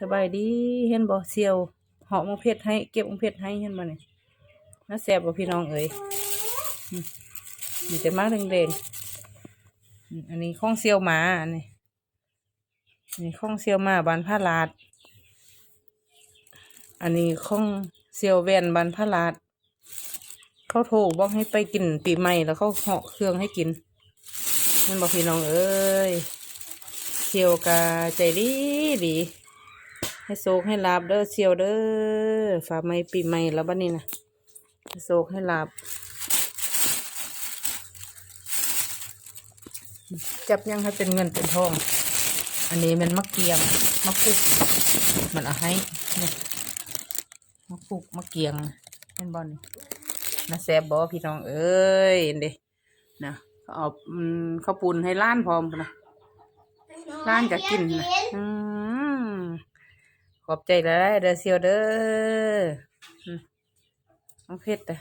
สบายดีเห็นบ่เซียวเหาะมังเพชรให้เก็บมังเพชรให้เห็นบ่นี่น่าแซ่บบ่พี่น้องเอ้ยมีแต่มากแดงๆอืมอันนี้ข้องเซียวหมาอันนี้นี่ข้องเซียวหมาบานพระลาด อันนี้ข้องเซียวแวนบานพระลาดเขาโทรบอกให้ไปกินปีใหม่แล้วเขาเหาะเครื่องให้กินนั่นบอกพี่น้องเอ้ยเซียวกาใจดีดี ให้โศกให้ลาบเด้อเซียวเด้อฝาไม่ปีใหม่แล้วบ้านนี้นะให้โศกให้ลาบ จับยังให้เป็นเงินเป็นทอง อันนี้มันมะเกียมมะกุกมันเอาให้นี่มะกุกมะเกียงเห็นบอลนี่นะแซบบอพี่น้องเอ้ยเด้นะเขาเอาข้าวปุนให้ล้านพร้อมนะล้านจะกินนะอืม ขอบใจหลายๆเด้อเซียวเด้ออืมน้องเพชรเด้อ